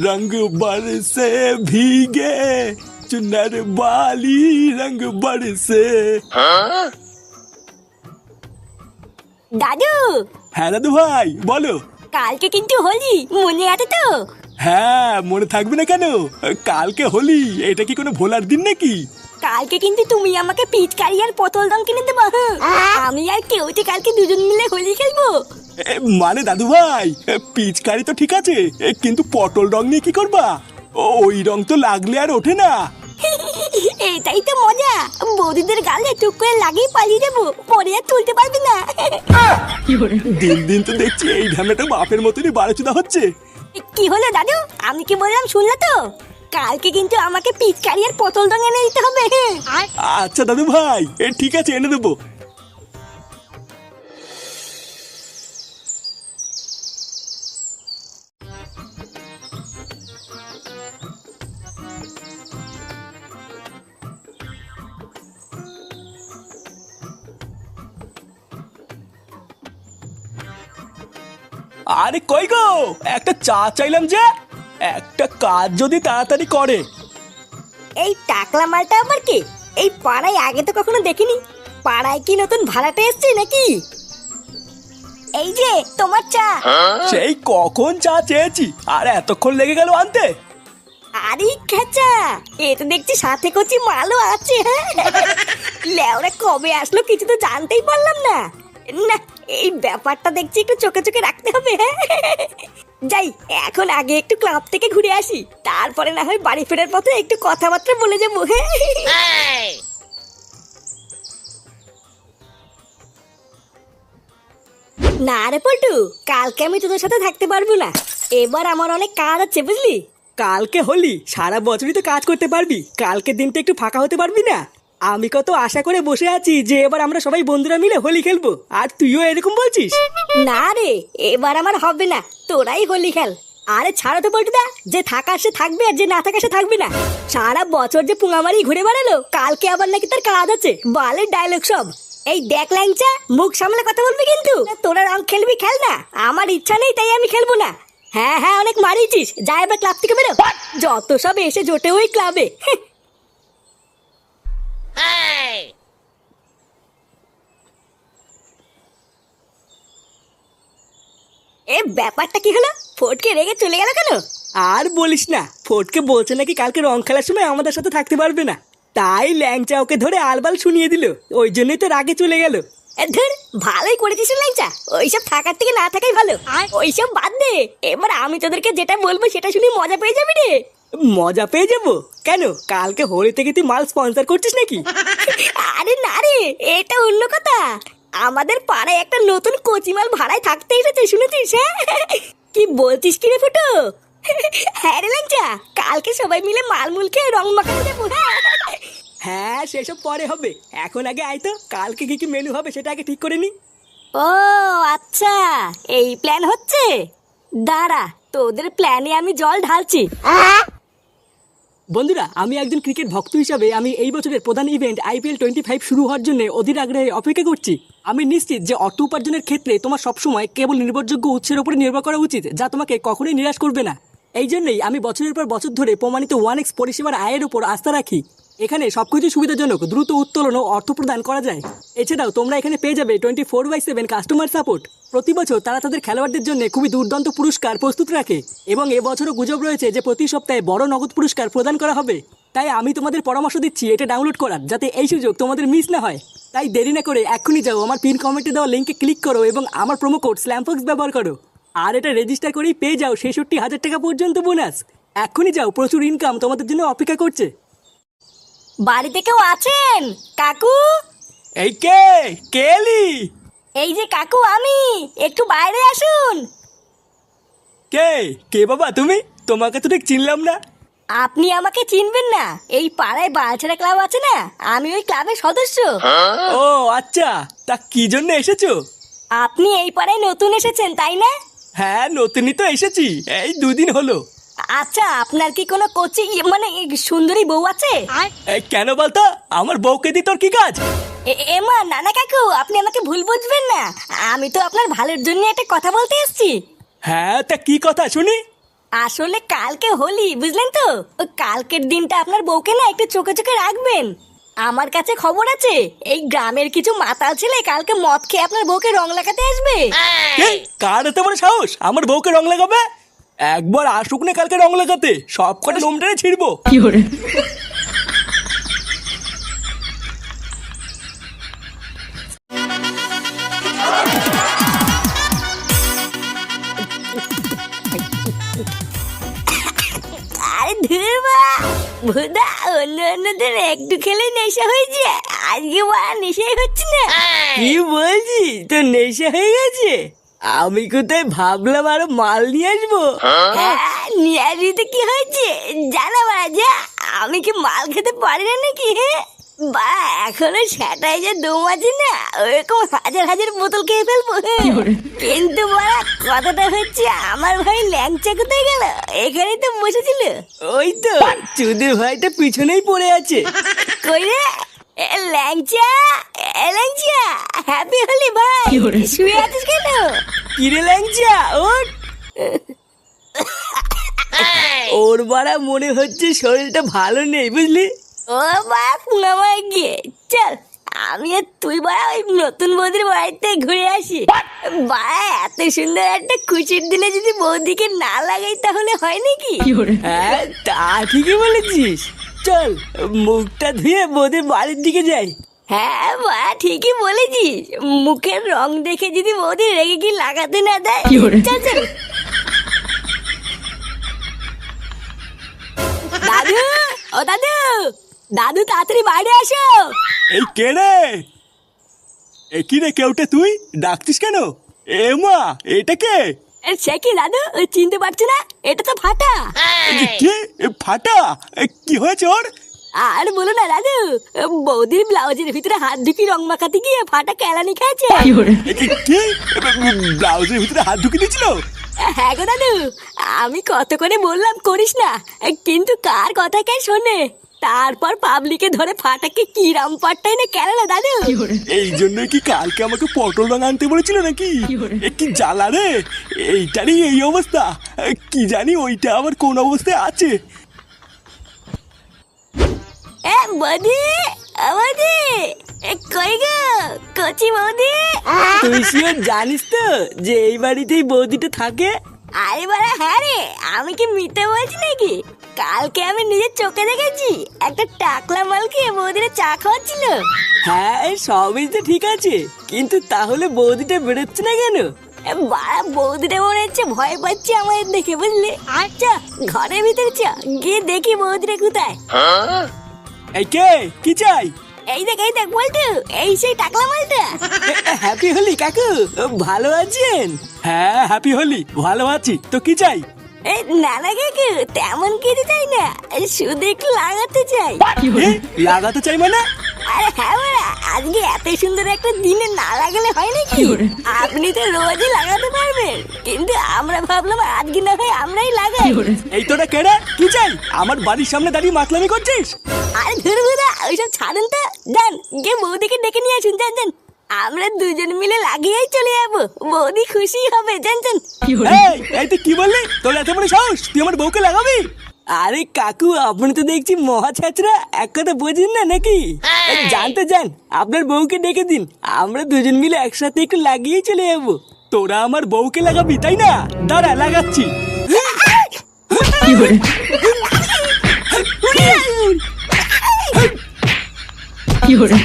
रंग बरसे भीगे चुनर वाली रंग बरसे দাদু হ্যাঁ দাদু ভাই বলো কালকে কিন্তু হোলি মনে আছে তো হ্যাঁ মনে থাকবে না কেন কালকে হোলি এটা কি কোনো ভোলার দিন নাকি কালকে কিন্তু তুমি আমাকে পিচকারি আর পটল রং কিনে দেবো হ্যাঁ? আমি আর কেউতে কালকে দুজন মিলে হোলি খেলবো এ, মানে দাদু ভাই পিচকারি তো ঠিক আছে কিন্তু পটল রং নিয়ে কি করবা? ওই রং তো লাগলে আর ওঠে না। এটাই তো মজা। বৌদিদের গালে টুক করে লাগিয়ে পালিয়ে দেবো পরে আর তুলতে পারবি না। দিন দিন তো দেখছি এই ঢামেটা বাপের মতনই বারোচুদা হচ্ছে। কি হলো দাদু? আমি কি বললাম শুনলে তো? কালকে কিন্তু আমাকে পিচকারি আর পটল রং এনে দিতে হবে? আচ্ছা দাদু ভাই এ, ঠিক আছে এনে দেবো। আরে কই গো? একটা চা চাইলাম যে একটা কাজ যদি তাড়াতাড়ি করে। এই টাকলা মালটা আবার কি? এই পাড়ায় আগে তো কখনো দেখিনি। পাড়ায় কি নতুন ভাড়াটা এসছে নাকি? এই যে তোমার চা। সেই কখন চা চেয়েছি? আর এতক্ষণ লেগে গেল আনতে। আরে খেচা এ তো দেখছি সাথে করছি মালও আছে হ্যাঁ। লেওরা কবে আসলো কিছু তো জানতেই পারলাম না। না এই ব্যাপারটা দেখছি একটু চোখে চোখে রাখতে হবে হ্যাঁ? যাই, এখন আগে একটু ক্লাব থেকে ঘুরে আসি। তারপরে না হয় বাড়ি ফেরার পথে একটু কথাবার্তা বলে যাব হ্যাঁ? না রে পল্টু, কালকে আমি তোদের সাথে থাকতে পারব না। এবার আমার অনেক কাজ আছে, বুঝলি? কালকে হলি, সারা বছরই তো কাজ করতে পারবি। কালকে দিনটা একটু ফাঁকা হতে পারবি না? আমি কত আশা করে বসে আছি যে এবার আমরা সবাই বন্ধুরা মিলে হোলি খেলব। আর তুইও এরকম বলছিস? না রে, এবার আমার হবে না। তোরাই হোলি খেল। আরে ছাড়া তো পল্টুদা যে থাকার সে থাকবে আর যে না থাকার সে থাকবে না। সারা বছর যে পুঙামারি ঘুরে বেড়ালো, কালকে আবার নাকি তার কাজ আছে, বালের ডায়লগ সব। এই দেখ ল্যাংচা, মুখ সামলে কথা বলবি কিন্তু? তোরা রং খেলবি, খেল না। আমার ইচ্ছা নেই তাই আমি খেলব না। হ্যাঁ হ্যাঁ অনেক মারিয়েছিস। যা এবার ক্লাব থেকে বেরো। যত সব এসে জোটে ওই ক্লাবে। এ ব্যাপারটা কি হলো? ফটকে রেগে চলে গেল কেন? আর বলিস না ফটকে বলছে নাকি কালকে রং খেলার সময় আমাদের সাথে থাকতে পারবে না। তাই ল্যাংচা ওকে ধরে আলবাল শুনিয়ে দিল ওই জন্যই তো রাগে চলে গেল। এ ধুর ভালোই করেছিস ল্যাংচা। ওইসব থাকার থেকে না থাকাই ভালো। ওইসব বাদ দে। এবার আমি তোদেরকে যেটা বলব সেটা শুনে মজা পেয়ে যাবি রে। মজা পেয়ে যাব? কেন? কালকে হোলি থেকে তুই মাল স্পন্সর করছিস নাকি? আরে না রে এটা অন্য কথা। আমাদের পাড়ায় একটা নতুন কচিমাল ভাড়ায় থাকতে এসেছে শুনেছিস হ্যাঁ? কি বলছিস কি রে ফুটো? হ্যাঁ রে কালকে সবাই মিলে মালমুল খেয়ে রং মাখাতে যাব। হ্যাঁ সেসব পরে হবে। এখন আগে আয় তো কালকে কি কি মেনু হবে সেটা আগে ঠিক করে নি। ও আচ্ছা এই প্ল্যান হচ্ছে? দাঁড়া তোদের প্ল্যানে আমি জল ঢালছি। বন্ধুরা, আমি একজন ক্রিকেট ভক্ত হিসাবে আমি এই বছরের প্রধান ইভেন্ট আইপিএল টোয়েন্টি ফাইভ শুরু হওয়ার জন্য অধীর আগ্রহে অপেক্ষা করছি। আমি নিশ্চিত যে অর্থ উপার্জনের ক্ষেত্রে তোমার সবসময় কেবল নির্ভরযোগ্য উৎসের উপরে নির্ভর করা উচিত, যা তোমাকে কখনোই নিরাশ করবে না। এই জন্যই আমি বছরের পর বছর ধরে প্রমাণিত ওয়ান এক্স পরিষেবার আয়ের উপর আস্থা রাখি। এখানে সবকিছু সুবিধাজনক, দ্রুত উত্তোলন ও অর্থ প্রদান করা যায়। এছাড়াও তোমরা এখানে পেয়ে যাবে twenty four by seven customer support প্রতি বছর তারা তাদের খেলোয়াড়দের জন্য খুবই দুর্দান্ত পুরস্কার প্রস্তুত রাখে এবং এবছরও গুজব রয়েছে যে প্রতি সপ্তাহে বড় নগদ পুরস্কার প্রদান করা হবে। তাই আমি তোমাদের পরামর্শ দিচ্ছি এটা ডাউনলোড করার, যাতে এই সুযোগ তোমাদের মিস না হয়। তাই দেরি না করে এক্ষুনি যাও, আমার পিন কমেন্টে দেওয়া লিঙ্কে ক্লিক করো এবং আমার প্রোমো কোড স্ল্যামফক্স ব্যবহার করো। আর এটা রেজিস্টার করেই পেয়ে যাও ছেষট্টি হাজার টাকা পর্যন্ত বোনাস এক্ষুনি যাও, প্রচুর ইনকাম তোমাদের জন্য অপেক্ষা করছে। বাড়িতে কেউ আছেন? কাকু? এই কে? কেলি এই যে কাকু আমি। একটু বাইরে আসুন। কে? কে বাবা তুমি? তোমাকে তো ঠিক চিনলাম না। আপনি আমাকে চিনবেন না। এই পাড়ায় বালছেড়া ক্লাব আছে না? আমি ওই ক্লাবের সদস্য। ও আচ্ছা। তা কি জন্য এসেছ? আপনি এই পাড়ায় নতুন এসেছেন তাই না? হ্যাঁ নতুনই তো এসেছি। এই দুদিন হলো। আচ্ছা আপনার কি কোনো কোচিং মানে সুন্দরী বউ আছে? কেন বলতো? আমার বউকে দি তোর কি কাজ? এ- এমা নানা কাকু আপনি আমাকে ভুল বুঝবেন না। আমি তো আপনার ভালোর জন্য একটা কথা বলতে এসেছি। হ্যাঁ তা কি কথা শুনি? আসলে কালকে হোলি বুঝলেন তো? ওই কালকের দিনটা আপনার বউকে না একটু চোখে চোখে রাখবেন। আমার কাছে খবর আছে এই গ্রামের কিছু মাতাল ছেলে কালকে মদ খেয়ে আপনার বউকে রং লাগাতে আসবে। এই, কার এত বড় সাহস? আমার বউকে রং লাগাবে? একবার আসুক না কালকে রং লাগাতে সব কটা লোম টেনে ছিড়বো। আরে ধুরবা ভুদা অন্য অন্যদের একটু খেলে নেশা হয়েছে। আজকে বড় নেশাই হচ্ছে না। কি বলছি তো নেশা হয়ে গেছে? আমি কোথায় ভাবলাম আরও মাল নিয়ে আসব? হ্যাঁ, নিয়ে আসবি তো কি হয়েছে? জানা বাজা আমি কি মাল খেতে পারি না নাকি হ্যাঁ? বা এখনও সেটাই যে দম আছে না ওরকম হাজার হাজার বোতল খেয়ে ফেলব হ্যাঁ। কিন্তু বড়া কথাটা হচ্ছে আমার ভাই ল্যাংচা কোথায় গেল? এখানেই তো বসেছিল। ওই তো চুদির ভাইটা পিছনেই পড়ে আছে। কই রে? ল্যাংচা ল্যাংচা হ্যাপি হলি? ভাই শুয়ে আছিস কেন? কিরে ল্যাংচা? ওর ওর বাড়া মনে হচ্ছে শরীরটা ভালো নেই বুঝলি? ও বা পুনামায় গিয়ে। চল আমি আর তুই বাড়া ওই নতুন বৌদির বাড়িতে ঘুরে আসি। বাড়া এত সুন্দর একটা খুশির দিলে যদি বৌদিকে না লাগাই তাহলে হয় নাকি? হ্যাঁ তা ঠিকই বলেছিস। চল মুখটা ধুয়ে বোধের বাড়ির দিকে যাই। হ্যাঁ বা ঠিকই বলেছিস। মুখের রং দেখে যদি বৌদি রেগে কি লাগাতে না দেয় চল চল। দাদু ও দাদু দাদু তাড়াতাড়ি বাইরে আসো এই কে রে? এ কি রে কেউটে তুই? ডাকছিস কেন? এ মা এটা কে? সে কি দাদু? চিনতে পারছ না? এটা তো ফাটা। কি? ফাটা? এ কি হয়েছে ওর? আর বলো না দাদু বৌদির ব্লাউজের ভিতরে হাত ঢুকি রং মাখাতে গিয়ে ফাটা কেলানি খেয়েছে। কি? কি? ব্লাউজের ভিতরে হাত ঢুকিয়ে দিয়েছিল? হ্যাঁ গো দাদু আমি কত করে বললাম করিস না কিন্তু কার কথা কে শোনে? তারপর পাবলিকে ধরে ফাটাকে কি রাম পাট্টাই না কেন না দাদু এই জন্যই কি কালকে আমাকে পটল রং আনতে বলেছিল নাকি? কি জ্বালা রে? এইটারই এই অবস্থা। কি জানি ওইটা আবার কোন অবস্থায় আছে। এ বৌদি এ কই গো? কচি বৌদি? তুই জানিস তো যে এই বাড়িতেই বৌদিটা থাকে? আরে বাড়া হ্যাঁ রে আমি কি মিথ্যে বলছি নাকি? কালকে আমি নিজের চোখে দেখেছি একটা টাকলা মালকে বৌদিরা চা খাওয়াচ্ছিল। হ্যাঁ সবই তো ঠিক আছে কিন্তু তাহলে বৌদিটা বেরোচ্ছে না কেন? বাড়া বৌদিটা মনে হচ্ছে ভয় পাচ্ছে আমাদের দেখে বুঝলি? আচ্ছা ঘরের ভিতরে চ গিয়ে দেখি বৌদিটা কোথায়। এই কে? কি চাই? এই দেখ এই দেখ বলতো এই সেই টাকলা মালটা। হ্যাপি হলি কাকু। ভালো আছেন? হ্যাঁ হ্যাপি হলি ভালো আছি। তো কি চাই? এই না না কাকু তেমন কিছু চাই না। শুধু একটু লাগাতে চাই। লাগাতে চাই মানে? আরে হ্যাঁ আজকে এত সুন্দর একটা দিনে না লাগালে হয় নাকি? আপনি তো রোজই লাগাতে পারবেন। কিন্তু আমরা ভাবলাম আজকে না হয় আমরাই লাগাই। এই তোরা কেড়ে কি চাই? আমার বাড়ির সামনে দাঁড়িয়ে মাতলামি করছিস? আরে ধরবুদা ওইসব ছাড়েন তো। যান গিয়ে বৌদিকে ডেকে নিয়ে আসুন। যান যান। আমরা দুজন মিলে লাগিয়েই চলে যাব। বৌদি খুশি হবে। জান জান এই এই তুই কি বললি? তোর এত বড় সাহস? তুই আমার বউকে লাগাবি? আরে কাকু আপনি তো দেখছি মহা ছাত্রা এক কথা বোঝেন না নাকি? জানতে যান আপনার বউকে ডেকে দিন। আমরা দুজন মিলে একসাথে একটু লাগিয়ে চলে যাব। তোরা আমার বউকে লাগাবি তাই না? দাঁড়া লাগাচ্ছি। কি hore